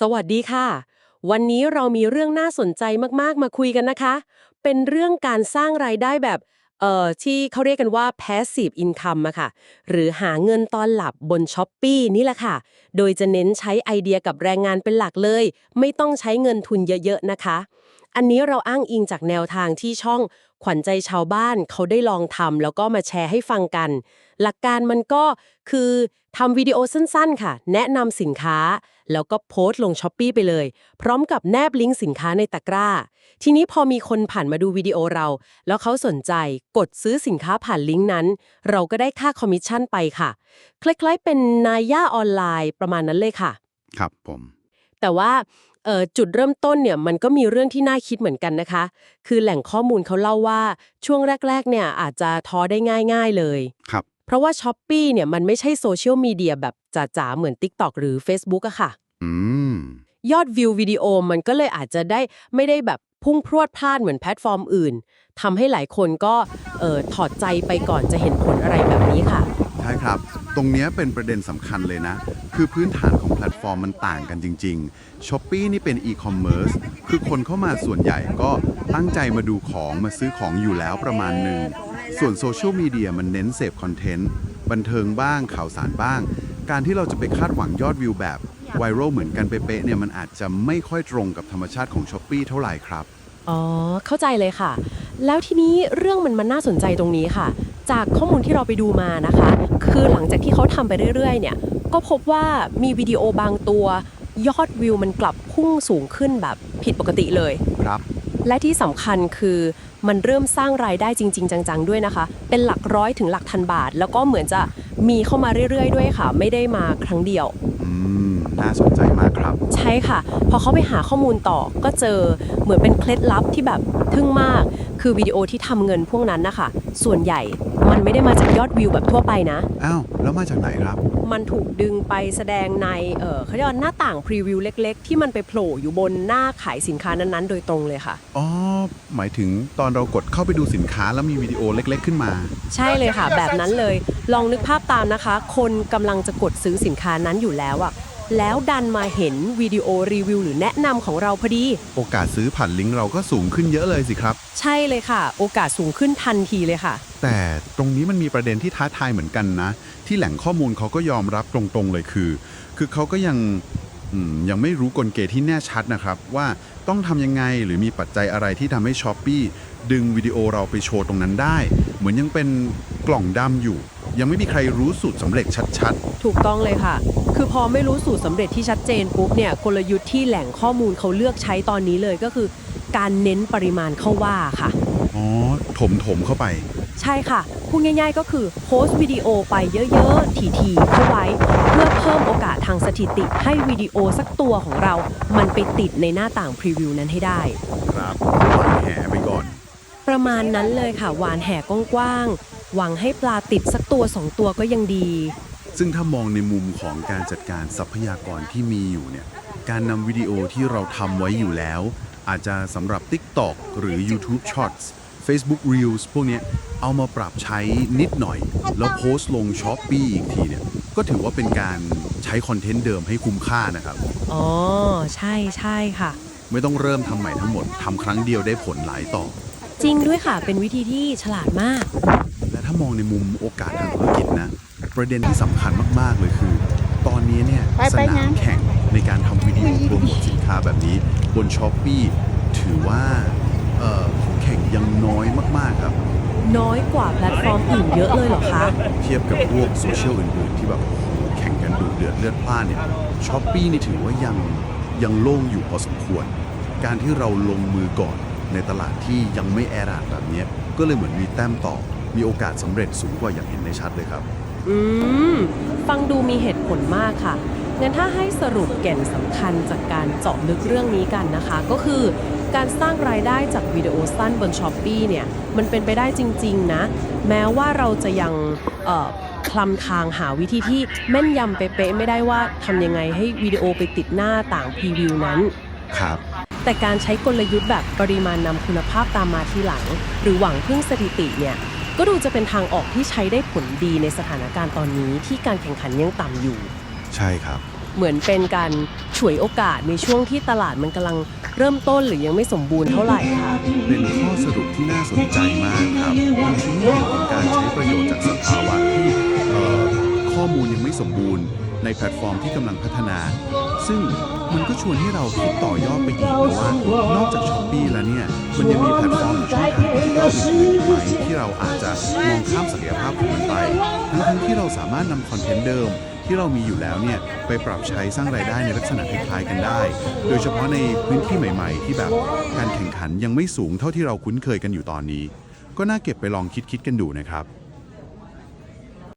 สวัสดีค่ะ วันนี้เรามีเรื่องน่าสนใจมากๆ มาคุยกันนะคะ เป็นเรื่องการสร้างรายได้แบบเอ่อที่เขาเรียกกันว่า passive income อะค่ะ หรือหาเงินตอนหลับบน s h อ p e e นี่แหละค่ะ โดยจะเน้นใช้ไอเดียกับแรงงานเป็นหลักเลย ไม่ต้องใช้เงินทุนเยอะ ๆ นะคะ อันนี้เราอ้างอิงจากแนวทางที่ช่องขวัญใจชาวบ้านเขาได้ลองทำแล้วก็มาแชร์ให้ฟังกัน หลักการมันก็คือทำวิดีโอสั้นๆค่ะ แนะนำสินค้า แล้วก็โพสต์ลงช้อปปีไปเลย พร้อมกับแนบลิงก์สินค้าในตะกร้า ทีนี้พอมีคนผ่านมาดูวิดีโอเรา แล้วเขาสนใจกดซื้อสินค้าผ่านลิงก์นั้น เราก็ได้ค่าคอมมิชชั่นไปค่ะ คล้ายๆ เป็นนายย่าออนไลน์ประมาณนั้นเลยค่ะ ครับผม แต่ว่าเอ่อจุดเริ่มต้นเนี่ยมันก็มีเรื่องที่น่าคิดเหมือนกันนะคะ คือแหล่งข้อมูลเขาเล่าว่าช่วงแรก ๆ เนี่ยอาจจะท้อได้ง่าย ๆเลย ครับ เพราะว่า s h อ p e e เนี่ยมันไม่ใช่โซเชียลมีเดียแบบจ๋าๆ เหมือน TikTok หรือ Facebook อะค่ะอืม ยอดวิววิดีโอมันก็เลยอาจจะได้ไม่ได้แบบพุ่งพรวดพลาดเหมือนแพลตฟอร์มอื่นทำให้หลายคนก็เออถอดใจไปก่อนจะเห็นผลอะไรแบบนี้ค่ะ ใช่ครับ ตรงนี้เป็นประเด็นสำคัญเลยนะ คือพื้นฐานของแพลตฟอร์มมันต่างกันจริงๆ s h อ p e e นี่เป็นอีคอมเมิร์ซคือคนเข้ามาส่วนใหญ่ก็ตั้งใจมาดูของมาซื้อของอยู่แล้วประมาณหนึ่ง ส่วนโซเชียลมีเดียมันเน้นเสพคอนเทนต์ บันเทิงบ้างข่าวสารบ้าง การที่เราจะไปคาดหวังยอดวิวแบบ ไวรัลเหมือนกันเป๊ะๆเนี่ยมันอาจจะไม่ค่อยตรงกับธรรมชาติของ s h อ p e e เท่าไหร่ครับ อ๋อ เข้าใจเลยค่ะ แล้วทีนี้เรื่องมันมันน่าสนใจตรงนี้ค่ะ จากข้อมูลที่เราไปดูมานะคะ คือหลังจากที่เขาทำไปเรื่อยๆ เนี่ย ก็พบว่ามีวิดีโอบางตัว ยอดวิวมันกลับพุ่งสูงขึ้นแบบผิดปกติเลย ครับ และที่สำคัญคือมันเริ่มสร้างรายได้จริง ๆ จัง ๆ ด้วยนะคะ เป็นหลักร้อยถึงหลักพันบาท แล้วก็เหมือนจะมีเข้ามาเรื่อย ๆ ด้วยค่ะ ไม่ได้มาครั้งเดียว อืม น่าสนใจมากครับ ใช่ค่ะ พอเขาไปหาข้อมูลต่อก็เจอเหมือนเป็นเคล็ดลับที่แบบทึ่งมาก คือวิดีโอที่ทำเงินพวกนั้นนะคะส่วนใหญ่มันไม่ได้มาจากยอดวิวแบบทั่วไปนะ อ้าว แล้วมาจากไหนครับ มันถูกดึงไปแสดงในเออเขาเรียกว่าหน้าต่างพรีวิวเล็ก ๆ ที่มันไปโผล่อยู่บนหน้าขายสินค้านั้นๆ โดยตรงเลยค่ะ อ๋อ หมายถึงตอนเรากดเข้าไปดูสินค้าแล้วมีวิดีโอเล็กๆขึ้นมา ใช่เลยค่ะ แบบนั้นเลย ลองนึกภาพตามนะคะ คนกำลังจะกดซื้อสินค้านั้นอยู่แล้วอะ แล้วดันมาเห็นวิดีโอรีวิวหรือแนะนำของเราพอดี โอกาสซื้อผ่านลิงก์เราก็สูงขึ้นเยอะเลยสิครับ ใช่เลยค่ะ โอกาสสูงขึ้นทันทีเลยค่ะ แต่ตรงนี้มันมีประเด็นที่ท้าทายเหมือนกันนะ ที่แหล่งข้อมูลเขาก็ยอมรับตรงๆเลยคือ คือเขาก็ยังอืมยังไม่รู้กลเกที่แน่ชัดนะครับ ว่าต้องทำยังไงหรือมีปัจจัยอะไรที่ทำให้ช้อปปีดึงวิดีโอเราไปโชว์ตรงนั้นได้ เหมือนยังเป็นกล่องดำอยู่ ยังไม่มีใครรู้สูตรสำเร็จชัดถูกต้องเลยค่ะ คือพอไม่รู้สูตรสำเร็จที่ชัดเจนปุ๊บเนี่ยกลยุทธ์ที่แหล่งข้อมูลเขาเลือกใช้ตอนนี้เลยก็คือ การเน้นปริมาณเข้าว่าค่ะ ๆ อ๋อ ถมถมๆเข้าไป ใช่ค่ะ พูดง่ายๆก็คือโพสต์วิดีโอไปเยอะๆ ถี่ๆเข้าไว้ เพื่อเพิ่มโอกาสทางสถิติให้วิดีโอสักตัวของเรา มันไปติดในหน้าต่างพรีวิวนั้นให้ได้ ครับวางแหไปก่อน ประมาณนั้นเลยค่ะหวานแห่กว้างๆ หวังให้ปลาติดสักตัวสองตัวก็ยังดี ซึ่งถ้ามองในมุมของการจัดการทรัพยากรที่มีอยู่เนี่ย การนำวิดีโอที่เราทำไว้อยู่แล้ว อาจจะสำหรับ TikTok หรือ YouTube Shorts Facebook Reels พวกเนี้ยเอามาปรับใช้นิดหน่อย แล้วโพสต์ลง s h อ p e e อีกทีเนี่ย ก็ถือว่าเป็นการใช้คอนเทนต์เดิมให้คุ้มค่านะครับ อ๋อ ใช่ใช่ค่ะ ไม่ต้องเริ่มทำใหม่ทั้งหมดทำครั้งเดียวได้ผลหลายต่อ จริงด้วยค่ะ เป็นวิธีที่ฉลาดมากและถ้ามองในมุมโอกาสทางธุรกิจนะ ประเด็นที่สำคัญมากๆเลยคือ ตอนนี้เนี่ยไปสไปนามงั้นแข่งในการทำวิดีโอโปรโมทสินค้าแบบนี้ บนช้อปปีถือว่าเอ่อคู่แข่งยังน้อยมากๆครับ น้อยกว่าแพลตฟอร์มอื่นเยอะเลยเหรอคะ เทียบกับพวกโซเชียลอื่นๆ ที่แบบแข่งกันดูเดือดเลือดพล่านเนี่ยช้อปปีนี่ถือว่ายังยังโล่งอยู่พอสมควร การที่เราลงมือก่อนในตลาดที่ยังไม่แอราดแบบเนี้ยก็เลยเหมือนมีแต้มต่อ มีโอกาสสำเร็จสูงกว่าอย่างเห็นได้ชัดเลยครับ อืม ฟังดูมีเหตุผลมากค่ะ งั้นถ้าให้สรุปแก่นสำคัญจากการเจาะลึกเรื่องนี้กันนะคะ ก็คือการสร้างรายได้จากวิดีโอสั้นบนช้อปปีเนี่ย มันเป็นไปได้จริง ๆ นะ แม้ว่าเราจะยังเอ่อคลำทางหาวิธีที่แม่นยำเป๊ะๆไม่ได้ว่าทำยังไงให้วิดีโอไปติดหน้าต่างพรีวิวนั้น ครับ แต่การใช้กลยุทธ์แบบปริมาณนำคุณภาพตามมาทีหลัง หรือหวังพึ่งสถิติเนี่ย ก็ดูจะเป็นทางออกที่ใช้ได้ผลดีในสถานการณ์ตอนนี้ที่การแข่งขันยังต่ำอยู่ ใช่ครับ เหมือนเป็นการฉวยโอกาสในช่วงที่ตลาดมันกำลังเริ่มต้นหรือยังไม่สมบูรณ์เท่าไหร่ค่ะ เป็นข้อสรุปที่น่าสนใจมากครับมันชี้ให้เห็นถึงการใช้ประโยชน์จากสภาวะที่เอ่อข้อมูลยังไม่สมบูรณ์ ในแพลตฟอร์มที่กำลังพัฒนา ซึ่งมันก็ชวนให้เราคิดต่อยอดไปอีกนะว่านอกจากช้อปปี้แล้วเนี่ยมันยังมีแพลตฟอร์มหรือช่องทางดิจิทัลอื่นๆไหมที่เราอาจจะมองข้ามศักยภาพของมันไปทั้งที่เราสามารถนำคอนเทนต์เดิมที่เรามีอยู่แล้วเนี่ยไปปรับใช้สร้างรายได้ในลักษณะคล้ายๆกันได้ โดยเฉพาะในพื้นที่ใหม่ ๆ ที่แบบการแข่งขันยังไม่สูงเท่าที่เราคุ้นเคยกันอยู่ตอนนี้ ก็น่าเก็บไปลองคิดๆกันดูนะครับ